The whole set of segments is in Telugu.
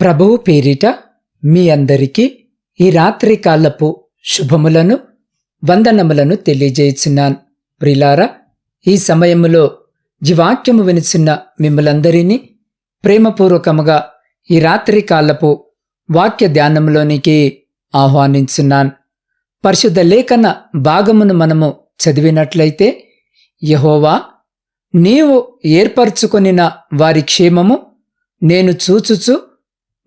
ప్రభువు పేరిట మీ అందరికీ ఈ రాత్రి కాలపు శుభములను వందనములను తెలియజేయుచున్నాను. ప్రిలారా ఈ సమయములో జీవాక్యము వినిచున్న మిమ్మలందరినీ ప్రేమపూర్వకముగా ఈ రాత్రి కాలపు వాక్య ధ్యానంలోనికి ఆహ్వానించున్నాను. పరిశుద్ధ లేఖన భాగమును మనము చదివినట్లయితే యహోవా నీవు ఏర్పరచుకొనిన వారి క్షేమము నేను చూచుచు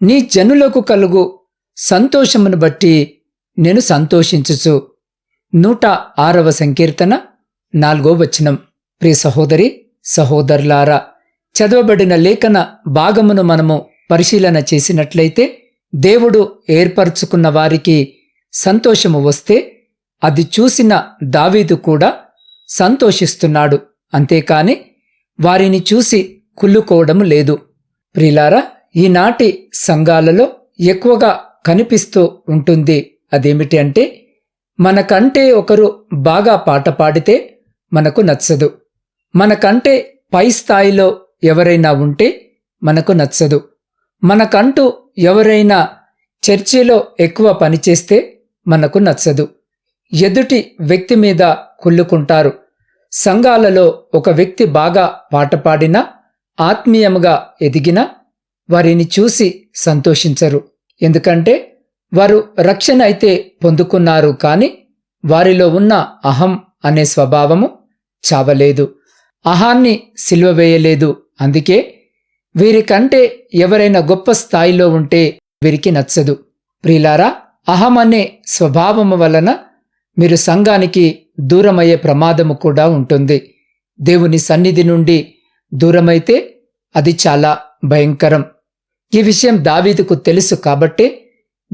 నీ జనులకు కలుగు సంతోషమును బట్టి నేను సంతోషించుచు. నూట ఆరవ సంకీర్తన నాలుగో వచనం. ప్రియ సహోదరి సహోదరులారా చదవబడిన లేఖన భాగమును మనము పరిశీలన చేసినట్లయితే దేవుడు ఏర్పరచుకున్న వారికి సంతోషము వస్తే అది చూసిన దావీదు కూడా సంతోషిస్తున్నాడు. అంతేకాని వారిని చూసి కుళ్ళుకోవడం లేదు. ప్రిలారా ఈనాటి సంఘాలలో ఎక్కువగా కనిపిస్తూ ఉంటుంది. అదేమిటి అంటే మనకంటే ఒకరు బాగా పాట పాడితే మనకు నచ్చదు. మనకంటే పై స్థాయిలో ఎవరైనా ఉంటే మనకు నచ్చదు. మనకంటూ ఎవరైనా చర్చిలో ఎక్కువ పనిచేస్తే మనకు నచ్చదు. ఎదుటి వ్యక్తి మీద కుళ్ళుకుంటారు. సంఘాలలో ఒక వ్యక్తి బాగా పాట పాడినా ఆత్మీయముగా ఎదిగినా వారిని చూసి సంతోషించరు. ఎందుకంటే వారు రక్షణ అయితే పొందుకున్నారు కాని వారిలో ఉన్న అహం అనే స్వభావము చావలేదు. అహాన్ని సిల్వవేయలేదు అందుకే వీరికంటే ఎవరైనా గొప్ప స్థాయిలో ఉంటే వీరికి నచ్చదు. ప్రియులారా అహం అనే స్వభావము వలన మీరు సంఘానికి దూరమయ్యే ప్రమాదము కూడా ఉంటుంది. దేవుని సన్నిధి నుండి దూరమైతే అది చాలా భయంకరం. ఈ విషయం దావీదుకు తెలుసు కాబట్టి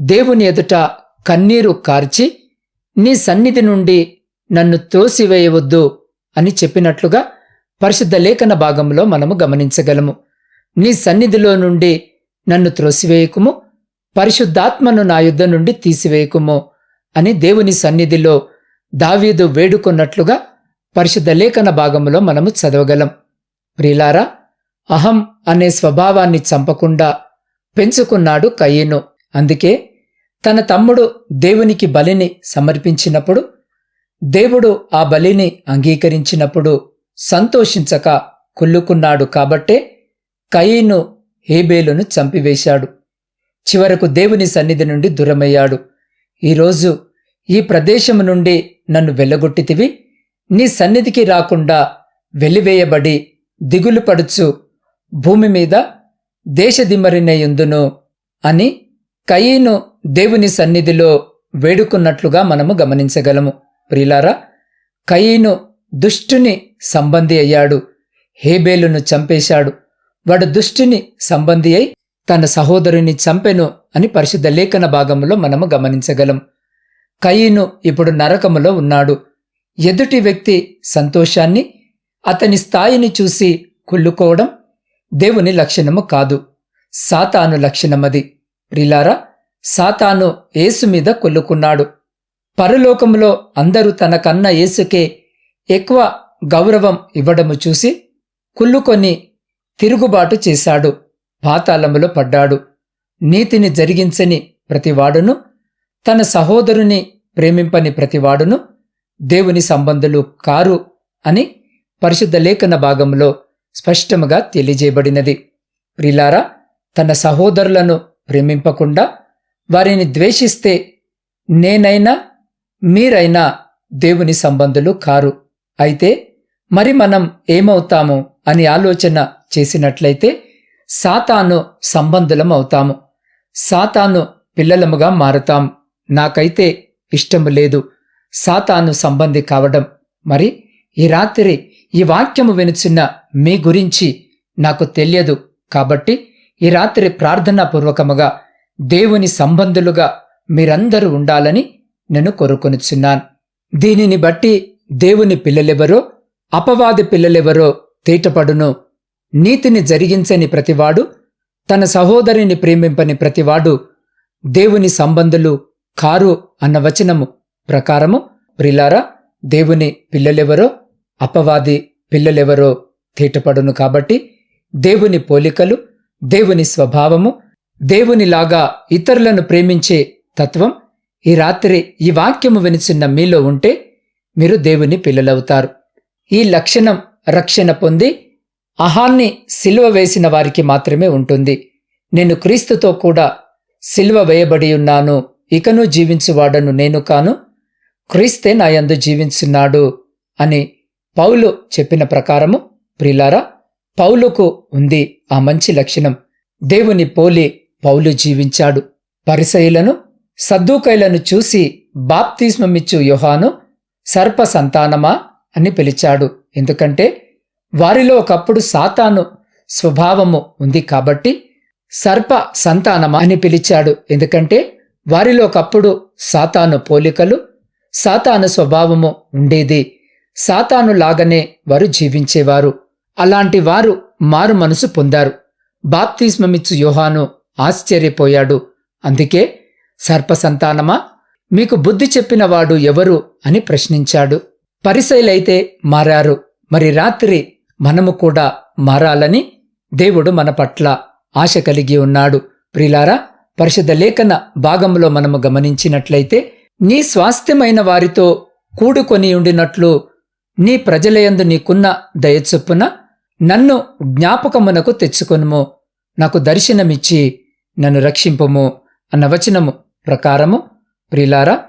దేవుని ఎదుట కన్నీరు కార్చి నీ సన్నిధి నుండి నన్ను తోసివేయవద్దు అని చెప్పినట్లుగా పరిశుద్ధ లేఖన భాగంలో మనము గమనించగలము. నీ సన్నిధిలో నుండి నన్ను త్రోసివేయకుము పరిశుద్ధాత్మను నా యుద్ధ నుండి తీసివేయకుము అని దేవుని సన్నిధిలో దావీదు వేడుకున్నట్లుగా పరిశుద్ధ లేఖన భాగంలో మనము చదవగలం. ప్రిలారా అహం అనే స్వభావాన్ని చంపకుండా పెంచుకున్నాడు కయ్యను అందుకే తన తమ్ముడు దేవునికి బలిని సమర్పించినప్పుడు దేవుడు ఆ బలిని అంగీకరించినప్పుడు సంతోషించక కుళ్ళుకున్నాడు కాబట్టే కయీను హేబేలును చంపివేశాడు. చివరకు దేవుని సన్నిధి నుండి దూరమయ్యాడు. ఈరోజు ఈ ప్రదేశము నుండి నన్ను వెళ్ళగొట్టితివి నీ సన్నిధికి రాకుండా వెలివేయబడి దిగులు పడుచు భూమి మీద దేశదిమ్మరినయుందును అని కయీను దేవుని సన్నిధిలో వేడుకున్నట్లుగా మనము గమనించగలము. ప్రిలారా కయీను దుష్టుని సంబంధి అయ్యాడు. హేబేలును చంపేశాడు. వాడు దుష్టుని సంబంధి అయి తన సహోదరుని చంపెను అని పరిశుద్ధ లేఖన భాగంలో మనము గమనించగలం. కయీను ఇప్పుడు నరకములో ఉన్నాడు. ఎదుటి వ్యక్తి సంతోషాన్ని అతని స్థాయిని చూసి కుళ్ళుకోవడం దేవుని లక్షణము కాదు. సాతాను లక్షణమది. ప్రిలారా సాతాను ఏసు మీద కొల్లుకున్నాడు. పరలోకంలో అందరూ తనకన్న ఏసుకే ఎక్కువ గౌరవం ఇవ్వడము చూసి కుళ్ళుకొని తిరుగుబాటు చేశాడు. పాతాళములో పడ్డాడు. నీతిని జరిగించని ప్రతివాడును తన సహోదరుని ప్రేమింపని ప్రతివాడును దేవుని సంబంధులు కారు అని పరిశుద్ధ లేఖన భాగంలో స్పష్టముగా తెలియజేయబడినది. ప్రిలారా తన సహోదరులను ప్రేమింపకుండా వారిని ద్వేషిస్తే నేనైనా మీరైనా దేవుని సంబంధులు కారు. అయితే మరి మనం ఏమవుతాము అని ఆలోచన చేసినట్లయితే సాతాను సంబంధులం అవుతాము సాతాను పిల్లలముగా మారుతాం. నాకైతే ఇష్టము లేదు. సాతాను సంబంధి కావడం. మరి ఈ రాత్రి ఈ వాక్యము వినుచున్న మీ గురించి నాకు తెలియదు. కాబట్టి ఈ రాత్రి ప్రార్థనాపూర్వకముగా దేవుని సంబంధులుగా మీరందరూ ఉండాలని నేను కోరుకొనుచున్నాను. దీనిని బట్టి దేవుని పిల్లలెవరో అపవాది పిల్లలెవరో తీటపడును. నీతిని జరిగించని ప్రతివాడు తన సహోదరిని ప్రేమింపని ప్రతివాడు దేవుని సంబంధులు కారు అన్న వచనము ప్రకారము. ప్రిలారా దేవుని పిల్లలెవరో అపవాది పిల్లలెవరో తీటపడును కాబట్టి దేవుని పోలికలు దేవుని స్వభావము దేవునిలాగా ఇతరులను ప్రేమించే తత్వం ఈ రాత్రి ఈ వాక్యము వినిచిన్న మీలో ఉంటే మీరు దేవుని పిల్లలవుతారు. ఈ లక్షణం రక్షణ పొంది అహాన్ని సిల్వ వేసిన వారికి మాత్రమే ఉంటుంది. నేను క్రీస్తుతో కూడా సిల్వ వేయబడి ఉన్నాను ఇకను జీవించువాడను నేను కాను క్రీస్తే నాయందు జీవించున్నాడు అని పౌలు చెప్పిన ప్రకారము ప్రిలారా పౌలుకు ఉంది ఆ మంచి లక్షణం. దేవుని పోలి పౌలు జీవించాడు. పరిసయులను సద్దూకైలను చూసి బాప్తిస్మమిచ్చు యోహాను సర్ప సంతానమా అని పిలిచాడు. ఎందుకంటే వారిలో ఒకప్పుడు సాతాను స్వభావము ఉంది కాబట్టి సర్ప సంతానమా అని పిలిచాడు. ఎందుకంటే వారిలో ఒకప్పుడు సాతాను పోలికలు సాతాను స్వభావము ఉండేది. సాతానులాగనే వారు జీవించేవారు. అలాంటి వారు మారు మనసు పొందారు. బాప్తిస్మమిచ్చు యోహాను ఆశ్చర్యపోయాడు. అందుకే సర్పసంతానమా మీకు బుద్ధి చెప్పినవాడు ఎవరు అని ప్రశ్నించాడు. పరిశైలైతే మారారు. మరి రాత్రి మనము కూడా మారాలని దేవుడు మన పట్ల ఆశ కలిగి ఉన్నాడు. ప్రిలారా పరిషద లేఖన భాగంలో మనము గమనించినట్లయితే నీ స్వాస్థ్యమైన వారితో కూడుకొని ఉండినట్లు నీ ప్రజలయందు నీకున్న దయచొప్పున నన్ను జ్ఞాపకమునకు తెచ్చుకొనుము. నాకు దర్శనమిచ్చి నన్ను రక్షింపము అన్న వచనము ప్రకారము. ప్రిలారా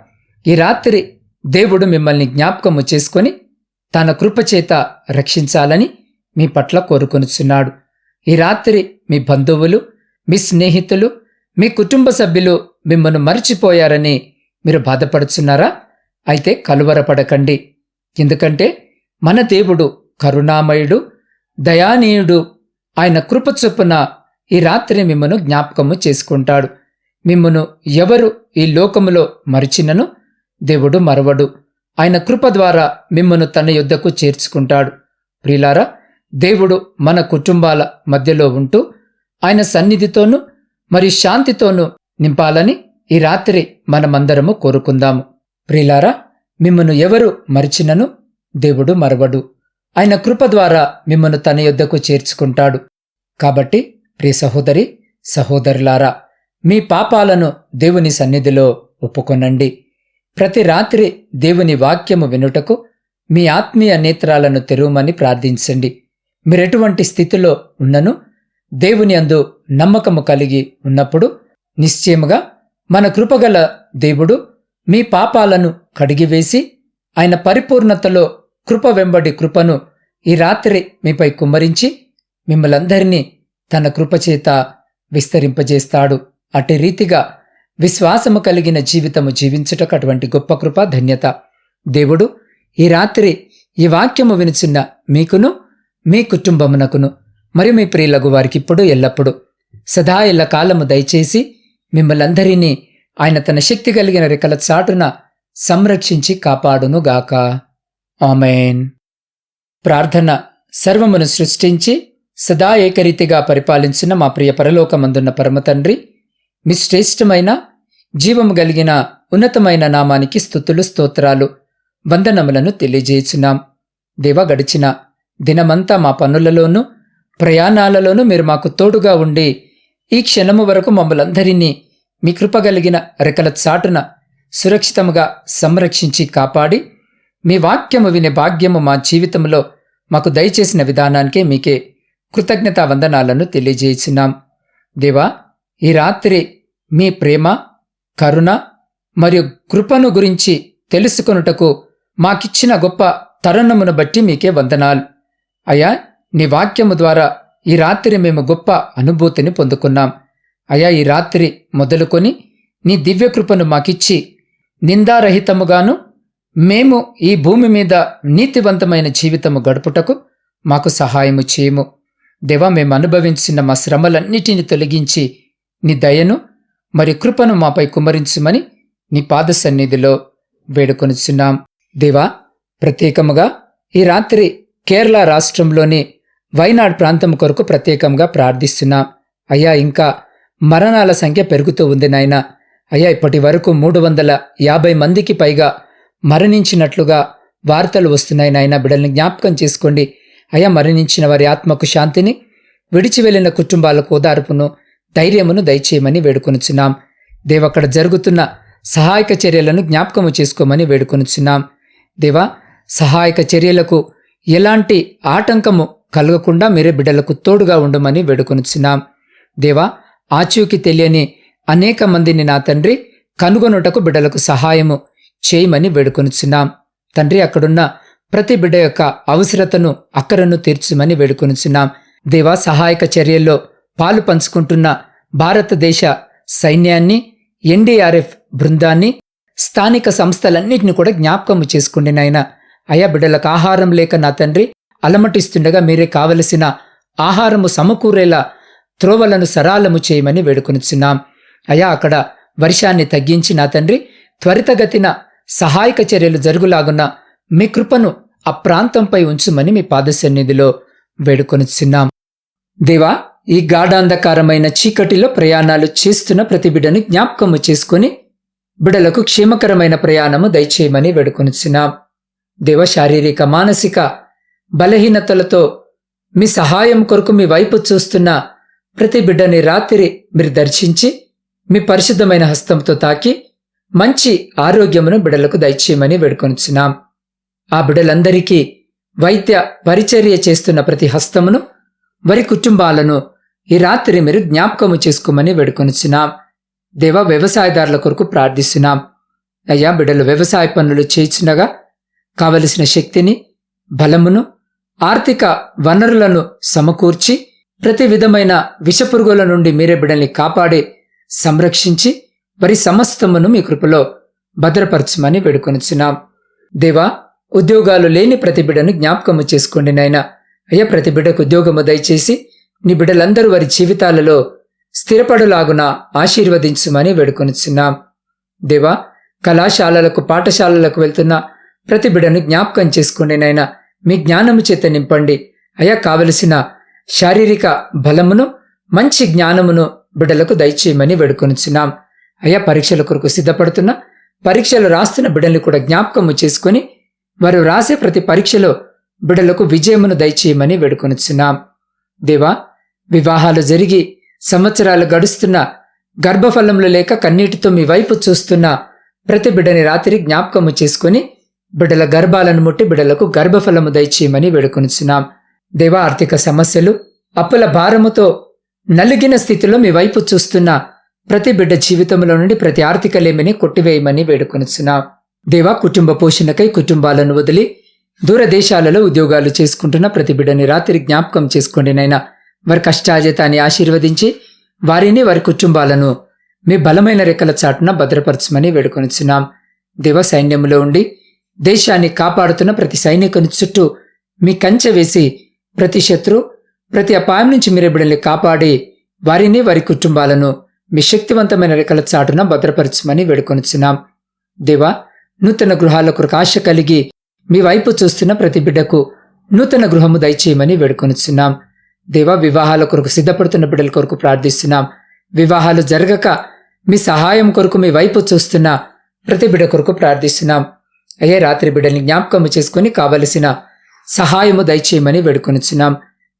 ఈ రాత్రి దేవుడు మిమ్మల్ని జ్ఞాపకము చేసుకొని తన కృపచేత రక్షించాలని మీ పట్ల కోరుకొనుచున్నాడు. ఈ రాత్రి మీ బంధువులు మీ స్నేహితులు మీ కుటుంబ సభ్యులు మిమ్మల్ని మర్చిపోయారని మీరు బాధపడుచున్నారా? అయితే కలువరపడకండి. ఎందుకంటే మన దేవుడు కరుణామయుడు దయానీయుడు. ఆయన కృప చొప్పున ఈ రాత్రి మిమ్మను జ్ఞాపకము చేసుకుంటాడు. మిమ్మను ఎవరు ఈ లోకములో మరిచినను దేవుడు మరవడు. ఆయన కృప ద్వారా మిమ్మను తన యుద్ధకు చేర్చుకుంటాడు. ప్రిలారా దేవుడు మన కుటుంబాల మధ్యలో ఉంటూ ఆయన సన్నిధితోనూ మరి శాంతితోనూ నింపాలని ఈ రాత్రి మనమందరము కోరుకుందాము. ప్రిలారా మిమ్మను ఎవరు మరిచినను దేవుడు మరవడు. ఆయన కృప ద్వారా మిమ్మను తన యొద్దకు చేర్చుకుంటాడు. కాబట్టి ప్రియ సహోదరి సహోదరులారా మీ పాపాలను దేవుని సన్నిధిలో ఒప్పుకొనండి. ప్రతి రాత్రి దేవుని వాక్యము వినుటకు మీ ఆత్మీయ నేత్రాలను తెరువమని ప్రార్థించండి. మీరెటువంటి స్థితిలో ఉన్నను దేవుని అందు నమ్మకము కలిగి ఉన్నప్పుడు నిశ్చయముగా మన కృపగల దేవుడు మీ పాపాలను కడిగివేసి ఆయన పరిపూర్ణతలో కృప వెంబడి కృపను ఈ రాత్రి మీపై కుమ్మరించి మిమ్మలందరినీ తన కృపచేత విస్తరింపజేస్తాడు. అటు రీతిగా విశ్వాసము కలిగిన జీవితము జీవించుటకు అటువంటి గొప్ప కృప ధన్యత. దేవుడు ఈ రాత్రి ఈ వాక్యము వినుచున్న మీకును మీ కుటుంబమునకును మరియు మీ ప్రియులకు వారికి ఇప్పుడు ఎల్లప్పుడు సదా ఎల్ల కాలము దయచేసి మిమ్మలందరినీ ఆయన తన శక్తి కలిగిన రెక్కల చాటున సంరక్షించి కాపాడునుగాక. ఆమెన్. ప్రార్థన సర్వమును సృష్టించి సదా ఏకరీతిగా పరిపాలించిన మా ప్రియ పరలోకమందున్న పరమతండ్రి మీ శ్రేష్టమైన జీవము కలిగిన ఉన్నతమైన నామానికి స్థుతులు స్తోత్రాలు వందనములను తెలియజేయుచున్నాం. దేవ గడిచిన దినమంతా మా పనులలోనూ ప్రయాణాలలోనూ మీరు మాకు తోడుగా ఉండి ఈ క్షణము వరకు మమ్మలందరినీ మీ కృప కలిగిన రెక్కల చాటున సురక్షితముగా సంరక్షించి కాపాడి మీ వాక్యము వినే భాగ్యము మా జీవితంలో మాకు దయచేసిన విధానానికే మీకే కృతజ్ఞతా వందనాలను తెలియజేసినాం దేవా ఈ రాత్రి మీ ప్రేమ కరుణ మరియు కృపను గురించి తెలుసుకొనుటకు మాకిచ్చిన గొప్ప తరుణమును బట్టి మీకే వందనాలు. అయ్యా నీ వాక్యము ద్వారా ఈ రాత్రి మేము గొప్ప అనుభూతిని పొందుకున్నాం. అయా ఈ రాత్రి మొదలుకొని నీ దివ్యకృపను మాకిచ్చి నిందారహితముగాను మేము ఈ భూమి మీద నీతివంతమైన జీవితము గడుపుటకు మాకు సహాయము చేయము. దేవా మేము అనుభవించిన మా శ్రమలన్నిటిని తొలగించి నీ దయను మరి కృపను మాపై కుమరించుమని నీ పాద సన్నిధిలో వేడుకొనిచున్నాం. దేవా ప్రత్యేకముగా ఈ రాత్రి కేరళ రాష్ట్రంలోని వైనాడ్ ప్రాంతం కొరకు ప్రత్యేకంగా ప్రార్థిస్తున్నాం. అయ్యా ఇంకా మరణాల సంఖ్య పెరుగుతూ ఉంది నాయన. అయ్యా ఇప్పటి వరకు మూడు వందల యాభై మందికి పైగా మరణించినట్లుగా వార్తలు వస్తున్నాయి నాయన. బిడ్డల్ని జ్ఞాపకం చేసుకోండి. అయ్యా మరణించిన వారి ఆత్మకు శాంతిని విడిచి వెళ్ళిన కుటుంబాలకు ఓదార్పును ధైర్యమును దయచేయమని వేడుకొనుచున్నాం. దేవక్కడ జరుగుతున్న సహాయక చర్యలను జ్ఞాపకము చేసుకోమని వేడుకొనుచున్నాం. దేవా సహాయక చర్యలకు ఎలాంటి ఆటంకము కలగకుండా మీరే బిడ్డలకు తోడుగా ఉండమని వేడుకొనుచున్నాం. దేవా ఆచూకి తెలియని అనేక మందిని నా తండ్రి కనుగొనుటకు బిడ్డలకు సహాయము చేయమని వేడుకొనుచున్నాం. తండ్రి అక్కడున్న ప్రతి బిడ్డ యొక్క అవసరతను అక్కరను తీర్చమని వేడుకొనుచున్నాం. దేవా సహాయక చర్యల్లో పాలు పంచుకుంటున్న భారతదేశ సైన్యాన్ని ఎన్డీఆర్ఎఫ్ బృందాన్ని స్థానిక సంస్థలన్నింటిని కూడా జ్ఞాపకము చేసుకుండి నాయన. అయా బిడ్డలకు ఆహారం లేక నా తండ్రి అలమటిస్తుండగా మీరే కావలసిన ఆహారము సమకూరేలా త్రోవలను సరాలము చేయమని వేడుకొనిచున్నాం. అయా అక్కడ వర్షాన్ని తగ్గించి నా తండ్రి త్వరితగతిన సహాయక చర్యలు జరుగులాగున్న మీ కృపను ఆ ప్రాంతంపై ఉంచుమని మీ పాదసన్నిధిలో వేడుకొనుచున్నాం. దేవా ఈ గాఢాంధకారమైన చీకటిలో ప్రయాణాలు చేస్తున్న ప్రతి బిడ్డను జ్ఞాపకము చేసుకుని బిడలకు క్షేమకరమైన ప్రయాణము దయచేయమని వేడుకొనుచున్నాం. దేవ శారీరక మానసిక బలహీనతలతో మీ సహాయం కొరకు మీ వైపు చూస్తున్న ప్రతి బిడ్డని రాత్రి మీరు దర్శించి మీ పరిశుద్ధమైన హస్తంతో తాకి మంచి ఆరోగ్యమును బిడలకు దయచేయమని వేడుకొనిచున్నాం. ఆ బిడలందరికీ వైద్య పరిచర్య చేస్తున్న ప్రతి హస్తమును వారి కుటుంబాలను ఈ రాత్రి మీరు జ్ఞాపకము చేసుకోమని వేడుకొనిచున్నాం. దేవ వ్యవసాయదారుల కొరకు ప్రార్థిస్తున్నాం. అయ్యా బిడ్డలు వ్యవసాయ పనులు చేయించుండగా కావలసిన శక్తిని బలమును ఆర్థిక వనరులను సమకూర్చి ప్రతి విధమైన విషపురుగుల నుండి మీరే బిడ్డల్ని కాపాడి సంరక్షించి వారి సమస్తమును మీ కృపలో భద్రపరచమని వేడుకొనిచున్నాం. దేవా ఉద్యోగాలు లేని ప్రతి బిడ్డను జ్ఞాపకము చేసుకోండి నాయన. అయ్యా ప్రతి బిడ్డకు ఉద్యోగము దయచేసి నీ బిడ్డలందరూ వారి జీవితాలలో స్థిరపడులాగున ఆశీర్వదించమని వేడుకొనిచున్నాం. దేవా కళాశాలలకు పాఠశాలలకు వెళ్తున్న ప్రతి బిడ్డను జ్ఞాపకం చేసుకోండి నాయన. మీ జ్ఞానము చేత నింపండి. అయా కావలసిన శారీరక బలమును మంచి జ్ఞానమును బిడ్డలకు దయచేయమని వేడుకొనిచున్నాం. అయ్యా పరీక్షల కొరకు సిద్ధపడుతున్న పరీక్షలు రాస్తున్న బిడ్డల్ని కూడా జ్ఞాపకము చేసుకుని వారు రాసే ప్రతి పరీక్షలో బిడ్డలకు విజయమును దయచేయమని వేడుకొనిచున్నాం. దేవా వివాహాలు జరిగి సంవత్సరాలు గడుస్తున్న గర్భఫలంలో లేక కన్నీటితో మీ వైపు చూస్తున్న ప్రతి బిడ్డని రాత్రి జ్ఞాపకము చేసుకుని బిడ్డల గర్భాలను ముట్టి బిడ్డలకు గర్భఫలము దయచేయమని వేడుకొనిచున్నాం. దేవా ఆర్థిక సమస్యలు అప్పుల భారముతో నలిగిన స్థితిలో మీ వైపు చూస్తున్న ప్రతి బిడ్డ జీవితంలో నుండి ప్రతి ఆర్థిక లేమిని కొట్టివేయమని వేడుకొనుచున్నాం. దేవా కుటుంబ పోషణకై కుటుంబాలను వదిలి దూరదేశాలలో ఉద్యోగాలు చేసుకుంటున్న ప్రతి బిడ్డని రాత్రి జ్ఞాపకం చేసుకోండి నైనా వారి కష్టాజతాన్ని ఆశీర్వదించి వారిని వారి కుటుంబాలను మీ బలమైన రెక్కల చాటున భద్రపరచమని వేడుకొనిచున్నాం. దేవ సైన్యంలో ఉండి దేశాన్ని కాపాడుతున్న ప్రతి సైనికుని చుట్టూ మీ కంచె వేసి ప్రతి శత్రు ప్రతి అపాయం నుంచి మీరు బిడ్డల్ని కాపాడి వారిని వారి కుటుంబాలను మీ శక్తివంతమైన రెక్కల చాటున భద్రపరచమని వేడుకొనిచున్నాం. దేవా నూతన గృహాల కొరకు ఆశ కలిగి మీ వైపు చూస్తున్న ప్రతి బిడ్డకు నూతన గృహము దయచేయమని వేడుకొనిచున్నాం. దేవా వివాహాల కొరకు సిద్ధపడుతున్న బిడ్డల కొరకు ప్రార్థిస్తున్నాం. వివాహాలు జరగక మీ సహాయం కొరకు మీ వైపు చూస్తున్న ప్రతి బిడ్డ కొరకు ప్రార్థిస్తున్నాం. అయ్యే రాత్రి బిడ్డల్ని జ్ఞాపకము చేసుకుని కావలసిన సహాయము దయచేయమని వేడుకొనిచున్నాం.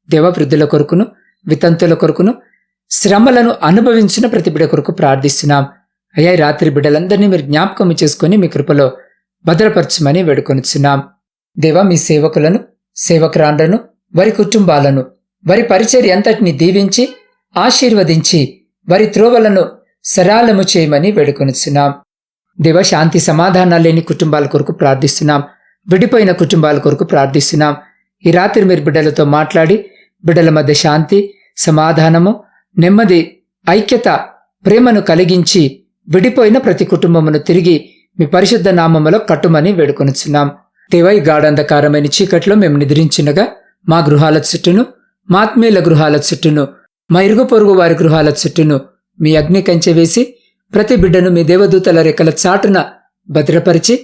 దేవ వృద్ధుల కొరకును వితంతుల కొరకును శ్రమలను అనుభవించిన ప్రతిబిడ కొరకు ప్రార్థిస్తున్నాం. అయ్యా రాత్రి బిడ్డలందరినీ మీరు జ్ఞాపకం చేసుకుని మీ కృపలో భద్రపరచమని వేడుకొనిచున్నాం. దేవా మీ సేవకులను సేవకురాండ్రను వారి కుటుంబాలను వారి పరిచర్య అంతటిని దీవించి ఆశీర్వదించి వారి త్రోవలను సరాలము చేయమని వేడుకొనిచున్నాం. దేవ శాంతి సమాధానాలు లేని కుటుంబాల కొరకు ప్రార్థిస్తున్నాం. విడిపోయిన కుటుంబాల కొరకు ప్రార్థిస్తున్నాం. ఈ రాత్రి మీరు బిడ్డలతో మాట్లాడి బిడ్డల మధ్య శాంతి సమాధానము నెమ్మది ఐక్యత ప్రేమను కలిగించి విడిపోయిన ప్రతి కుటుంబమును తిరిగి మీ పరిశుద్ధ నామములో కట్టుమని వేడుకొనిచున్నాం. దేవై గాఢంధకారమైన చీకట్లో మేము నిద్రించినగా మా గృహాల చుట్టూను మా ఆత్మీయుల గృహాల చుట్టూను మా ఇరుగు పొరుగు వారి గృహాల చుట్టూను మీ అగ్ని కంచె వేసి ప్రతి బిడ్డను మీ దేవదూతల రెక్కల చాటున భద్రపరిచి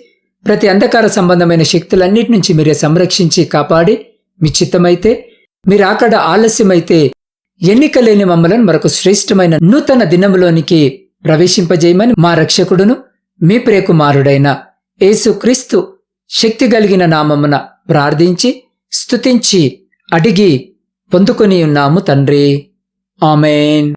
ప్రతి అంధకార సంబంధమైన శక్తులన్నిటి నుంచి మీరే సంరక్షించి కాపాడి మీ చిత్తమైతే మీరు అక్కడ ఆలస్యమైతే ఎన్నికలేని మమ్మలను మరొక శ్రేష్టమైన నూతన దినములోనికి ప్రవేశింపజేయమని మా రక్షకుడును మీ ప్రేకుమారుడైన యేసుక్రీస్తు శక్తి కలిగిన నామమున ప్రార్థించి స్తుతించి అడిగి పొందుకొని ఉన్నాము తండ్రి. ఆమెన్.